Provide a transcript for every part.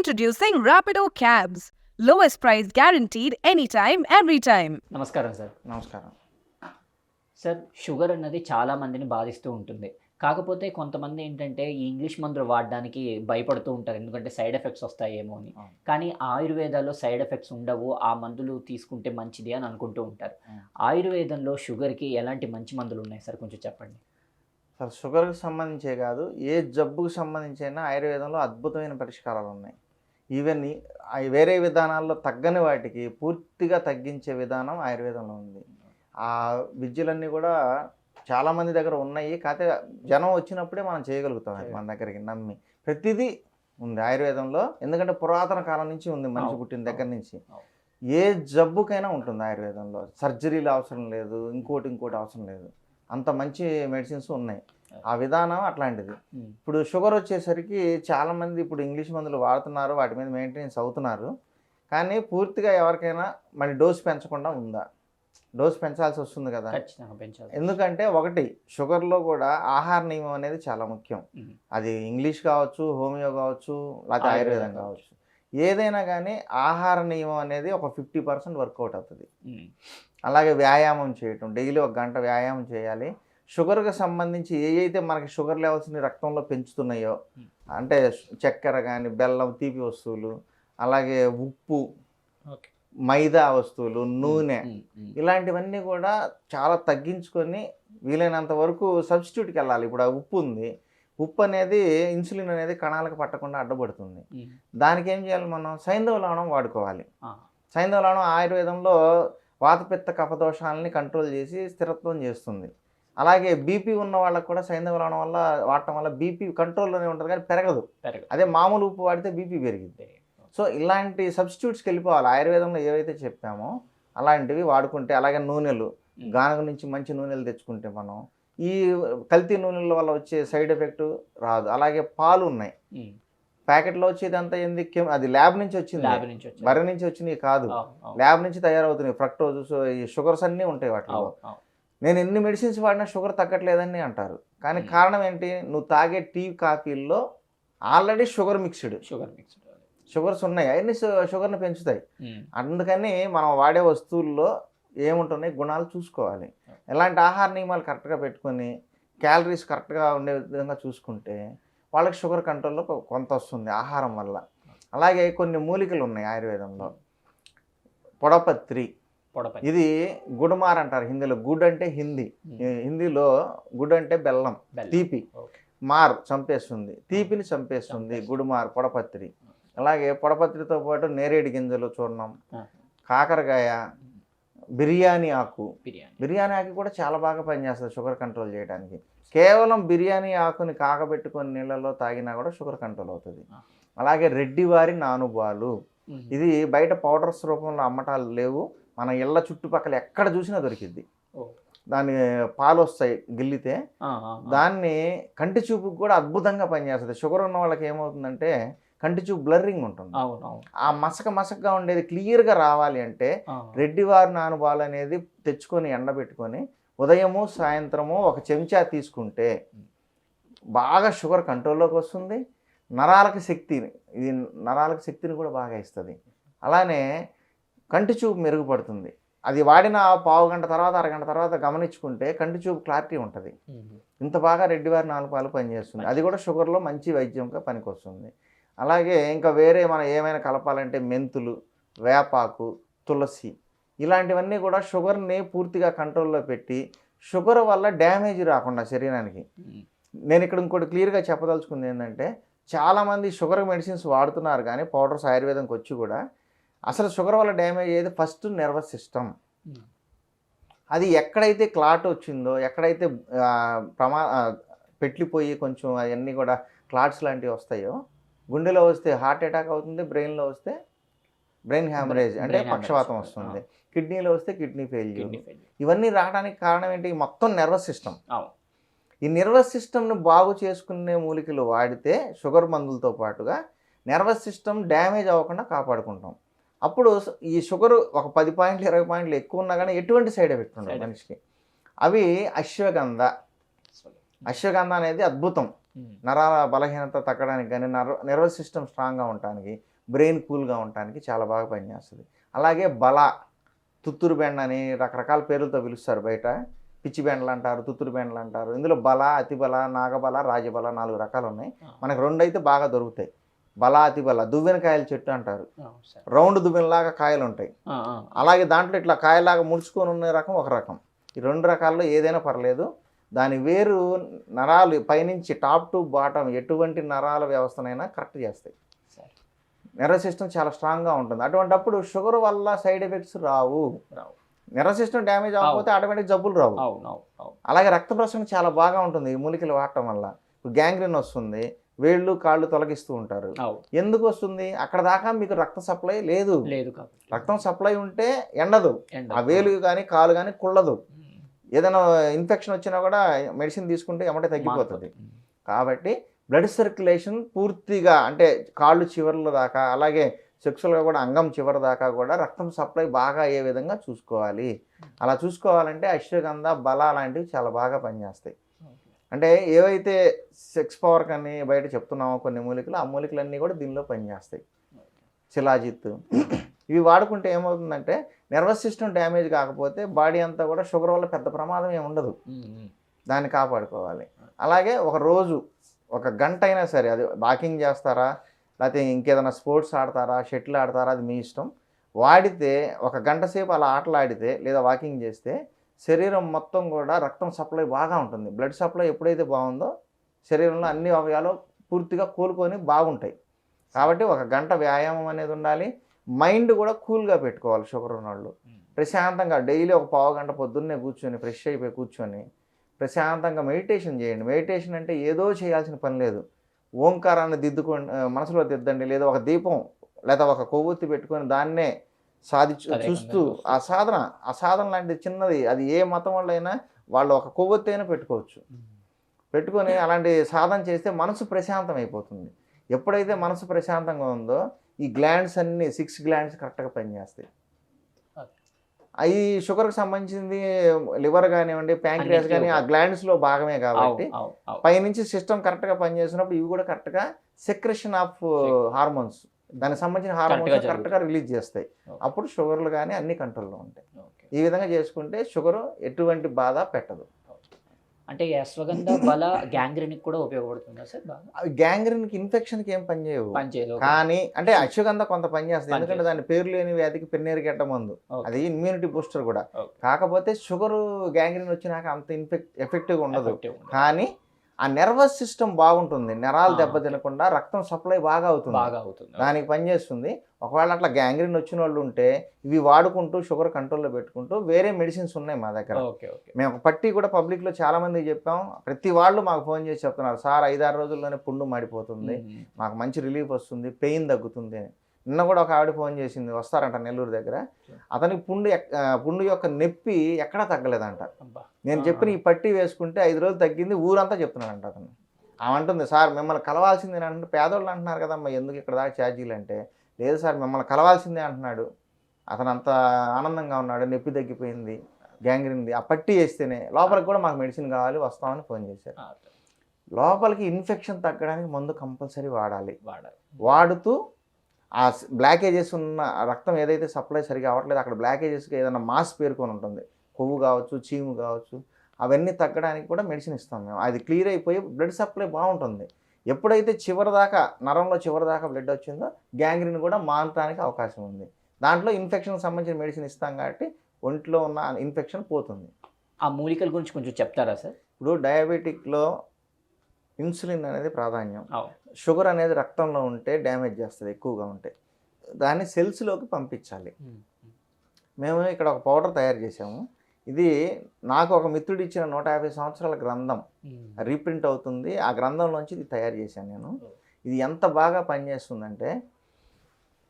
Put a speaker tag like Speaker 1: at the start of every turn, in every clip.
Speaker 1: Introducing Rapido Cabs. Lowest price guaranteed anytime, every time.
Speaker 2: నమస్కారం sir.
Speaker 3: నమస్కారం.
Speaker 2: Sir sugar అన్నది చాలా మందిని బాధిస్తూ ఉంటుంది. కాకపోతే కొంతమంది ఏంటంటే ఈ ఇంగ్లీష్ మందులు వాడడానికి భయపడుతూ ఉంటారు. ఎందుకంటే సైడ్ ఎఫెక్ట్స్ వస్తాయేమో అని. కానీ ఆయుర్వేదాలో సైడ్ ఎఫెక్ట్స్ ఉండవు. ఆ మందులు తీసుకుంటే మంచిది అని అనుకుంటూ ఉంటారు. ఆయుర్వేదంలో షుగర్కి ఎలాంటి మంచి మందులు ఉన్నాయి సార్? కొంచెం చెప్పండి.
Speaker 3: అసలు షుగర్కి సంబంధించే కాదు. ఏ జబ్బుకు సంబంధించి అయినా ఆయుర్వేదంలో అద్భుతమైన పరిష్కారాలు ఉన్నాయి. ఈవెన్ వేరే విధానాల్లో తగ్గని వాటికి పూర్తిగా తగ్గించే విధానం ఆయుర్వేదంలో ఉంది. ఆ విద్యలన్నీ కూడా చాలా మంది దగ్గర ఉన్నాయి. కాకపోతే జనం వచ్చినప్పుడే మనం చేయగలుగుతాం మన దగ్గరికి నమ్మి. ప్రతిదీ ఉంది ఆయుర్వేదంలో. ఎందుకంటే పురాతన కాలం నుంచి ఉంది మనిషి పుట్టిన దగ్గర నుంచి. ఏ జబ్బుకైనా ఉంటుంది ఆయుర్వేదంలో. సర్జరీలు అవసరం లేదు. ఇంకోటి ఇంకోటి అవసరం లేదు. అంత మంచి మెడిసిన్స్ ఉన్నాయి. ఆ విధానం అట్లాంటిది. ఇప్పుడు షుగర్ వచ్చేసరికి చాలామంది ఇప్పుడు ఇంగ్లీష్ మందులు వాడుతున్నారు వాటి మీద మెయింటెనెన్స్ అవుతున్నారు. కానీ పూర్తిగా ఎవరికైనా మరి డోస్ పెంచకుండా ఉందా? డోస్ పెంచాల్సి వస్తుంది కదా.
Speaker 2: పెంచాలి
Speaker 3: ఎందుకంటే ఒకటి షుగర్లో కూడా ఆహార నియమం అనేది చాలా ముఖ్యం. అది ఇంగ్లీష్ కావచ్చు హోమియో కావచ్చు లేకపోతే
Speaker 2: ఆయుర్వేదం
Speaker 3: కావచ్చు. ఏదైనా కానీ ఆహార నియమం అనేది ఒక ఫిఫ్టీ పర్సెంట్ వర్కౌట్ అవుతుంది. అలాగే వ్యాయామం చేయటం డైలీ ఒక గంట వ్యాయామం చేయాలి. షుగర్కి సంబంధించి ఏ అయితే మనకి షుగర్ లెవెల్స్ని రక్తంలో పెంచుతున్నాయో. అంటే చక్కెర కానీ బెల్లం తీపి వస్తువులు అలాగే ఉప్పు మైదా వస్తువులు నూనె. ఇలాంటివన్నీ కూడా చాలా తగ్గించుకొని వీలైనంత వరకు సబ్స్టిట్యూట్కి వెళ్ళాలి ఇప్పుడు ఆ ఉప్పు ఉంది ఉప్పు అనేది ఇన్సులిన్ అనేది కణాలకు పట్టకుండా అడ్డపడుతుంది. దానికి ఏం చేయాలి మనం సైంధవ లవణం వాడుకోవాలి. సైంధవ లవణం ఆయుర్వేదంలో వాతపిత్త కఫదోషాలని కంట్రోల్ చేసి స్థిరత్వం చేస్తుంది అలాగే బీపీ ఉన్న వాళ్ళకు కూడా సైంధవ లవణం వల్ల వాడటం వల్ల బీపీ కంట్రోల్లోనే ఉంటుంది కానీ పెరగదు. అదే మామూలు ఉప్పు వాడితే బీపీ పెరిగింది సో ఇలాంటి సబ్స్టిట్యూట్స్కి వెళ్ళిపోవాలి. ఆయుర్వేదంలో ఏవైతే చెప్పామో అలాంటివి వాడుకుంటే అలాగే నూనెలు గానుగ నుంచి మంచి నూనెలు తెచ్చుకుంటే మనం ఈ కల్తీ నూనెల వల్ల వచ్చే సైడ్ ఎఫెక్ట్ రాదు. అలాగే పాలు ఉన్నాయి. ప్యాకెట్లో వచ్చేది అంతా ఏంది అది ల్యాబ్ నుంచి వచ్చింది.
Speaker 2: ల్యాబ్ నుంచి వచ్చాయి.
Speaker 3: బర్రె నుంచి వచ్చినవి కాదు. ల్యాబ్ నుంచి తయారవుతున్నాయి. ఫ్రక్టోజ్ సో ఈ షుగర్స్ అన్నీ ఉంటాయి వాటిలో. నేను ఎన్ని మెడిసిన్స్ వాడినా షుగర్ తగ్గట్లేదని అంటారు. కానీ. కారణం ఏంటి? నువ్వు తాగే tea కాఫీల్లో already sugar mixed
Speaker 2: sugar mix
Speaker 3: sugars ఉన్నాయి. అవన్నీ షుగర్ని పెంచుతాయి. అందుకని మనం వాడే వస్తువుల్లో ఏముంటున్నాయి? గుణాలు చూసుకోవాలి. ఎలాంటి ఆహార నియమాలు కరెక్ట్గా పెట్టుకొని క్యాలరీస్ కరెక్ట్గా ఉండే విధంగా చూసుకుంటే వాళ్ళకి షుగర్ కంట్రోల్లో కొంత వస్తుంది ఆహారం వల్ల. అలాగే కొన్ని మూలికలు ఉన్నాయి ఆయుర్వేదంలో. పొడపత్రి.
Speaker 2: పొడపై
Speaker 3: ఇది గుడమార్ అంటారు హిందీలో. గుడ్ అంటే హిందీ హిందీలో గుడ్ అంటే బెల్లం. తీపి. మార్ చంపేస్తుంది. తీపిని చంపేస్తుంది. గుడుమార్ పొడపత్రి. అలాగే పొడపత్రితో పాటు నేరేడు గింజలు చూర్ణం. కాకరకాయ బిర్యానీ ఆకు.
Speaker 2: బిర్యానీ.
Speaker 3: బిర్యానీ ఆకు కూడా చాలా బాగా పనిచేస్తుంది షుగర్ కంట్రోల్ చేయడానికి. కేవలం బిర్యానీ ఆకుని కాకబెట్టుకొని నీళ్ళలో తాగినా కూడా షుగర్ కంట్రోల్ అవుతుంది. అలాగే రెడ్డివారి నానుబాలు. ఇది బయట పౌడర్స్ రూపంలో అమ్మటాలు లేవు. మన ఇళ్ళ చుట్టుపక్కల ఎక్కడ చూసినా దొరికిద్ది. దాని పాలు వస్తాయి గిల్లితే. దాన్ని కంటి చూపుకు కూడా అద్భుతంగా పనిచేస్తుంది. షుగర్ ఉన్న వాళ్ళకి ఏమవుతుందంటే కంటి చూపు బ్లర్రింగ్ ఉంటుంది. ఆ మసక మసకగా ఉండేది క్లియర్గా రావాలి అంటే. రెడ్డివారి నానుబాలు అనేది తెచ్చుకొని ఎండబెట్టుకొని ఉదయము సాయంత్రము ఒక చెంచా తీసుకుంటే బాగా షుగర్ కంట్రోల్లోకి వస్తుంది. నరాలకు శక్తిని ఇది నరాలకు శక్తిని కూడా బాగా ఇస్తుంది. అలానే కంటి చూపు మెరుగుపడుతుంది. అది వాడిన పావు గంట తర్వాత అరగంట తర్వాత గమనించుకుంటే కంటి చూపు క్లారిటీ ఉంటుంది. ఇంత బాగా రెడ్డివారి నాలుగు పాలు పనిచేస్తుంది. అది కూడా షుగర్లో మంచి వైద్యంగా పనికొస్తుంది. అలాగే ఇంకా వేరే మనం ఏమైనా కలపాలంటే మెంతులు వేపాకు తులసి ఇలాంటివన్నీ కూడా షుగర్ని పూర్తిగా కంట్రోల్లో పెట్టి షుగర్ వల్ల డ్యామేజ్ రాకుండా శరీరానికి. నేను ఇక్కడ ఇంకోటి క్లియర్గా చెప్పదలుచుకుంది ఏంటంటే చాలామంది షుగర్ మెడిసిన్స్ వాడుతున్నారు కానీ పౌడర్స్ ఆయుర్వేదంకి వచ్చి కూడా అసలు షుగర్ వల్ల డ్యామేజ్ అయ్యేది ఫస్ట్ నర్వస్ సిస్టమ్
Speaker 2: ఉమ్.
Speaker 3: అది ఎక్కడైతే క్లాట్ వచ్చిందో ఎక్కడైతే ప్రమా ఆ, పెట్లిపోయి కొంచెం అవన్నీ కూడా క్లాట్స్ లాంటివి వస్తాయో గుండెలో వస్తే హార్ట్ అటాక్ అవుతుంది బ్రెయిన్లో వస్తే బ్రెయిన్ హ్యామరేజ్ అంటే పక్షవాతం. వస్తుంది. కిడ్నీలో వస్తే కిడ్నీ ఫెయిల్యూర్. ఇవన్నీ రావడానికి కారణం ఏంటి? మొత్తం నర్వస్ సిస్టమ్ ఈ నర్వస్ సిస్టమ్ని బాగు చేసుకునే మూలికలు వాడితే షుగర్ మందులతో పాటుగా నర్వస్ సిస్టమ్ డ్యామేజ్ అవ్వకుండా కాపాడుకుంటాం. అప్పుడు ఈ షుగర్ ఒక పది పాయింట్లు ఇరవై పాయింట్లు ఎక్కువ ఉన్నా కానీ ఎటువంటి సైడ్ ఎఫెక్ట్ ఉండదు మనిషికి. అవి అశ్వగంధ. అశ్వగంధ. అనేది అద్భుతం. నరాల బలహీనత తగ్గడానికి కానీ నర్వ నర్వస్ సిస్టమ్ స్ట్రాంగ్గా ఉండటానికి బ్రెయిన్ కూల్గా ఉండటానికి చాలా బాగా పనిచేస్తుంది. అలాగే బల. తుత్తూరు బెండ అని రకరకాల పేర్లతో పిలుస్తారు బయట. పిచ్చి బెండలు అంటారు తుత్తూరు బెండలు అంటారు. ఇందులో బల అతిబల నాగబల రాజబల నాలుగు రకాలు ఉన్నాయి. మనకు రెండు అయితే బాగా దొరుకుతాయి. బల అతిబల దువ్వెన కాయల చెట్టు అంటారు. రౌండ్ దువ్వెనలాగా కాయలు ఉంటాయి. అలాగే దాంట్లో ఇట్లా కాయలాగా ముడుచుకొని ఉన్న రకం ఒక రకం. ఈ రెండు రకాల్లో ఏదైనా పర్లేదు. దాని వేరు నరాలు పైనుంచి టాప్ టు బాటం ఎటువంటి నరాల వ్యవస్థనైనా కరెక్ట్ చేస్తాయి. నెర్వస్ సిస్టమ్ చాలా స్ట్రాంగ్గా ఉంటుంది. అటువంటప్పుడు షుగర్ వల్ల సైడ్ ఎఫెక్ట్స్ రావు.
Speaker 2: రావు.
Speaker 3: నెర్వస్ సిస్టమ్ డ్యామేజ్ అవ్వకపోతే ఆటోమేటిక్ జబ్బులు రావు. అలాగే రక్త ప్రసరణ చాలా బాగా ఉంటుంది ఈ మూలికలు వాడటం వల్ల. ఇప్పుడు గ్యాంగ్రీన్ వస్తుంది. వేళ్ళు కాళ్ళు తొలగిస్తూ ఉంటారు. ఎందుకు వస్తుంది? అక్కడ దాకా మీకు రక్త సప్లై లేదు.
Speaker 2: లేదు
Speaker 3: రక్తం సప్లై ఉంటే ఎండదు.
Speaker 2: ఎండ.
Speaker 3: ఆ వేలు కానీ కాలు కానీ కుళ్ళదు. ఏదైనా ఇన్ఫెక్షన్ వచ్చినా కూడా మెడిసిన్ తీసుకుంటే ఎమ్మటే తగ్గిపోతుంది. కాబట్టి బ్లడ్ సర్క్యులేషన్ పూర్తిగా అంటే కాళ్ళు చివర్ల దాకా అలాగే సెక్సువల్గా కూడా అంగం చివరి దాకా కూడా రక్తం సప్లై బాగా అయ్యే విధంగా చూసుకోవాలి. అలా చూసుకోవాలంటే అశ్వగంధ బల లాంటివి చాలా బాగా పనిచేస్తాయి. అంటే ఏవైతే సెక్స్ పవర్ కానీ బయట చెప్తున్నామో కొన్ని మూలికలు ఆ మూలికలన్నీ కూడా దీనిలో పనిచేస్తాయి. శిలాజిత్ ఇవి వాడుకుంటే ఏమవుతుందంటే నర్వస్ సిస్టమ్ డ్యామేజ్ కాకపోతే బాడీ అంతా కూడా షుగర్ వల్ల పెద్ద ప్రమాదం ఏమి ఉండదు. దాన్ని కాపాడుకోవాలి. అలాగే ఒక రోజు ఒక గంట అయినా సరే అది వాకింగ్ చేస్తారా లేకపోతే ఇంకేదైనా స్పోర్ట్స్ ఆడతారా షటిల్ ఆడతారా అది మీ ఇష్టం. వాడితే ఒక గంట సేపు అలా ఆటలు ఆడితే లేదా వాకింగ్ చేస్తే శరీరం మొత్తం కూడా రక్తం సప్లై బాగా ఉంటుంది. బ్లడ్ సప్లై ఎప్పుడైతే బాగుందో శరీరంలో అన్ని అవయాలు పూర్తిగా కోలుకొని బాగుంటాయి. కాబట్టి ఒక గంట వ్యాయామం అనేది ఉండాలి. మైండ్ కూడా కూల్గా పెట్టుకోవాలి షుగర్ ఉన్నవాళ్ళు
Speaker 2: ఉమ్.
Speaker 3: ప్రశాంతంగా డైలీ ఒక పావు గంట పొద్దున్నే కూర్చొని ఫ్రెష్ అయిపోయి కూర్చొని ప్రశాంతంగా మెడిటేషన్ చేయండి. మెడిటేషన్ అంటే ఏదో చేయాల్సిన పని లేదు. ఓంకారాన్ని దిద్దుకోండి ఆ, మనసులో దిద్దండి. లేదా ఒక దీపం లేదా ఒక కొవ్వొత్తి పెట్టుకొని దాన్నే సాధించు చూస్తూ ఆ సాధన ఆ సాధన లాంటిది చిన్నది. అది ఏ మతం వాళ్ళైనా వాళ్ళు ఒక కొవ్వొత్తి అయినా పెట్టుకోవచ్చు. పెట్టుకొని అలాంటి సాధన చేస్తే మనసు ప్రశాంతం అయిపోతుంది ఎప్పుడైతే మనసు ప్రశాంతంగా ఉందో ఈ గ్లాండ్స్ అన్ని సిక్స్ గ్లాండ్స్ కరెక్ట్గా పనిచేస్తాయి. అవి షుగర్కి సంబంధించింది లివర్ కానివ్వండి ప్యాంక్రియాస్ కానీ ఆ గ్లాండ్స్లో భాగమే కాబట్టి. పైనుంచి సిస్టమ్ కరెక్ట్గా పనిచేసినప్పుడు ఇవి కూడా కరెక్ట్గా సెక్రెషన్ ఆఫ్ హార్మోన్స్ దానికి సంబంధించిన హార్మోన్స్. కరెక్ట్గా రిలీజ్ చేస్తాయి. అప్పుడు షుగర్లు కానీ అన్ని కంట్రోల్లో ఉంటాయి. ఈ విధంగా చేసుకుంటే షుగర్ ఎటువంటి బాధ పెట్టదు
Speaker 2: అంటే అశ్వగంధ బల గ్యాంగ్రీనిక్ కూడా ఉపయోగపడుతుందా సార్ బాగా
Speaker 3: అవి గ్యాంగ్రీన్కి ఇన్ఫెక్షన్కి ఏం పనిచేయవు
Speaker 2: పనిచేయదు
Speaker 3: కానీ అంటే అశ్వగంధ కొంత పనిచేస్తుంది ఎందుకంటే. దాని పేరు లేని వ్యాధికి పెన్నేరు గడ్డ మందు. అది ఇమ్యూనిటీ బూస్టర్ కూడా. కాకపోతే షుగర్ గ్యాంగ్రీన్ వచ్చినాక అంత ఇన్ఫెక్ట్ ఎఫెక్టివ్గా
Speaker 2: Effective ఉండదు.
Speaker 3: కానీ ఆ నర్వస్ సిస్టమ్ బాగుంటుంది. నరాలు దెబ్బ. తినకుండా రక్తం సప్లై బాగా అవుతుంది.
Speaker 2: బాగా అవుతుంది.
Speaker 3: దానికి పనిచేస్తుంది ఒకవేళ అట్లా గ్యాంగ్రీన్ వచ్చిన వాళ్ళు ఉంటే ఇవి వాడుకుంటూ షుగర్ కంట్రోల్లో పెట్టుకుంటూ వేరే మెడిసిన్స్ ఉన్నాయి మా దగ్గర.
Speaker 2: Okay okay.
Speaker 3: మేము ఒక పట్టి కూడా పబ్లిక్లో చాలా మందికి చెప్పాం. ప్రతి వాళ్ళు మాకు ఫోన్ చేసి చెప్తున్నారు. సార్ ఐదారు రోజుల్లోనే పుండు మాడిపోతుంది. మాకు మంచి రిలీఫ్ వస్తుంది. పెయిన్ తగ్గుతుంది అని. నిన్న కూడా ఒక ఆవిడ ఫోన్ చేసింది వస్తారంట నెల్లూరు దగ్గర. అతనికి పుండు పుండు యొక్క నొప్పి ఎక్కడా తగ్గలేదంట. నేను చెప్పిన ఈ పట్టి వేసుకుంటే ఐదు రోజులు తగ్గింది ఊరంతా చెప్తున్నాడంట అతను. ఆమె అంటుంది సార్ మిమ్మల్ని కలవాల్సిందే అంటే పేదోళ్ళు అంటున్నారు కదమ్మా ఎందుకు ఇక్కడ దాకా ఛార్జీలు అంటే? లేదు సార్ మిమ్మల్ని కలవాల్సిందే అంటున్నాడు. అతను అంత ఆనందంగా ఉన్నాడు నొప్పి తగ్గిపోయింది గ్యాంగ్రీన్ది ఆ పట్టి వేస్తేనే లోపలికి కూడా మాకు మెడిసిన్ కావాలి వస్తామని ఫోన్ చేశారు. లోపలికి ఇన్ఫెక్షన్ తగ్గడానికి మందు కంపల్సరీ వాడాలి.
Speaker 2: వాడాలి.
Speaker 3: వాడుతూ ఆ బ్లాకేజెస్ ఉన్న రక్తం ఏదైతే సప్లై సరిగా అవ్వట్లేదు అక్కడ బ్లాకేజెస్కి ఏదైనా మాస్ పేరుకొని ఉంటుంది. కొవ్వు కావచ్చు చీము కావచ్చు అవన్నీ తగ్గడానికి కూడా మెడిసిన్ ఇస్తాం మేము. అది క్లియర్ అయిపోయి బ్లడ్ సప్లై బాగుంటుంది. ఎప్పుడైతే చివరి దాకా నరంలో చివరి దాకా బ్లడ్ వచ్చిందో గ్యాంగ్రీన్ కూడా మానటానికి అవకాశం ఉంది. దాంట్లో ఇన్ఫెక్షన్ సంబంధించిన మెడిసిన్ ఇస్తాం కాబట్టి ఒంట్లో ఉన్న ఇన్ఫెక్షన్ పోతుంది.
Speaker 2: ఆ మూలికల గురించి కొంచెం చెప్తారా సార్?
Speaker 3: ఇప్పుడు డయాబెటిక్లో ఇన్సులిన్ అనేది ప్రాధాన్యం. షుగర్ అనేది రక్తంలో ఉంటే డ్యామేజ్ చేస్తుంది ఎక్కువగా ఉంటే. దాన్ని సెల్స్లోకి పంపించాలి. మేము ఇక్కడ ఒక పౌడర్ తయారు చేసాము ఇది నాకు ఒక మిత్రుడు ఇచ్చిన నూట యాభై సంవత్సరాల గ్రంథం. రీప్రింట్ అవుతుంది. ఆ గ్రంథంలోంచి ఇది తయారు చేశాను నేను. ఇది ఎంత బాగా పనిచేస్తుందంటే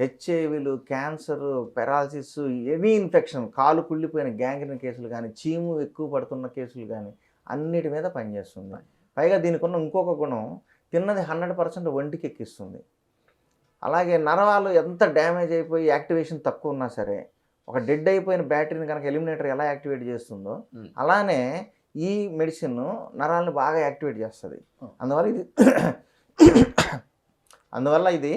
Speaker 3: హెచ్ఐవిలు క్యాన్సర్ పెరాలసిస్ ఎనీ ఇన్ఫెక్షన్ కాలు కుళ్ళిపోయిన గ్యాంగ్రీన్ కేసులు కానీ చీము ఎక్కువ పడుతున్న కేసులు కానీ అన్నిటి మీద పనిచేస్తుంది. పైగా దీనికి ఉన్న ఇంకొక గుణం తిన్నది హండ్రెడ్ పర్సెంట్ ఒంటికి ఎక్కిస్తుంది. అలాగే నరవాలు ఎంత డ్యామేజ్ అయిపోయి యాక్టివేషన్ తక్కువ ఉన్నా సరే ఒక డెడ్ అయిపోయిన బ్యాటరీని కనుక ఎలిమినేటర్ ఎలా యాక్టివేట్ చేస్తుందో. అలానే ఈ మెడిసిన్ నరాలను బాగా యాక్టివేట్ చేస్తుంది. అందువల్ల ఇది అందువల్ల ఇది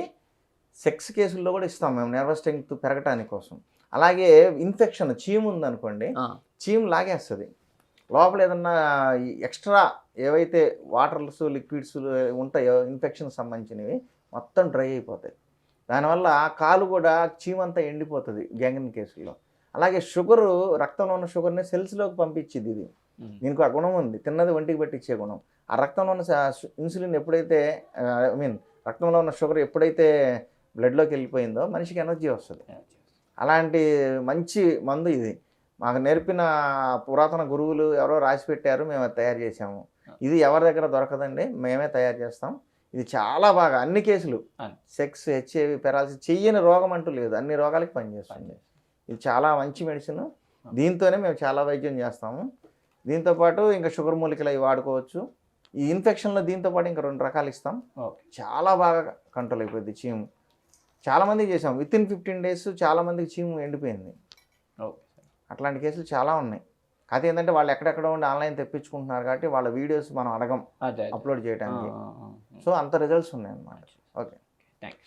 Speaker 3: సెక్స్ కేసుల్లో కూడా ఇస్తాం మేము నర్వస్ స్ట్రెంగ్త్ పెరగటానికి కోసం అలాగే ఇన్ఫెక్షన్ చీము ఉందనుకోండి చీము లాగేస్తుంది. లోపల ఏదన్నా ఎక్స్ట్రా ఏవైతే వాటర్స్ లిక్విడ్స్ ఉంటాయో ఇన్ఫెక్షన్ సంబంధించినవి మొత్తం డ్రై అయిపోతాయి. దానివల్ల కాలు కూడా చీమంతా ఎండిపోతుంది గ్యాంగ్రీన్ కేసుల్లో. అలాగే షుగరు రక్తంలో ఉన్న షుగర్ని సెల్స్లోకి పంపించింది ఇది. దీనికి ఆ గుణం ఉంది. తిన్నది ఒంటికి పట్టించే గుణం. ఆ రక్తంలో ఉన్న ఇన్సులిన్ ఎప్పుడైతే ఐ మీన్ రక్తంలో ఉన్న షుగర్ ఎప్పుడైతే బ్లడ్లోకి వెళ్ళిపోయిందో మనిషికి ఎనర్జీ వస్తుంది. అలాంటి మంచి మందు ఇది. మాకు నేర్పిన పురాతన గురువులు ఎవరో రాసి పెట్టారు మేము తయారు చేసాము ఇది ఎవరి దగ్గర దొరకదండి మేమే తయారు చేస్తాం. ఇది చాలా బాగా అన్ని కేసులు. సెక్స్ హెచ్ఐవి పెరాలసిస్ చెయ్యని రోగం అంటూ లేదు అన్ని రోగాలకి పనిచేస్తుంది. ఇది చాలా మంచి మెడిసిన్. దీంతోనే మేము చాలా వైద్యం చేస్తాము. దీంతోపాటు ఇంకా షుగర్ మూలికలు అవి వాడుకోవచ్చు. ఈ ఇన్ఫెక్షన్లో దీంతో పాటు ఇంకా రెండు రకాలు ఇస్తాం. చాలా బాగా కంట్రోల్ అయిపోయింది చీము. చాలా మందికి చేసాం. విత్ ఇన్ ఫిఫ్టీన్ డేస్ చాలా మందికి చీము ఎండిపోయింది.
Speaker 2: ఓకే.
Speaker 3: అట్లాంటి కేసులు చాలా ఉన్నాయి. కాకపోతే ఏంటంటే వాళ్ళు ఎక్కడెక్కడ ఉండి ఆన్లైన్ తెప్పించుకుంటున్నారు కాబట్టి వాళ్ళ వీడియోస్ మనం అడగం. అప్లోడ్ చేయడానికి. సో అంత రిజల్ట్స్ ఉన్నాయి అన్నమాట ఓకే.
Speaker 2: థ్యాంక్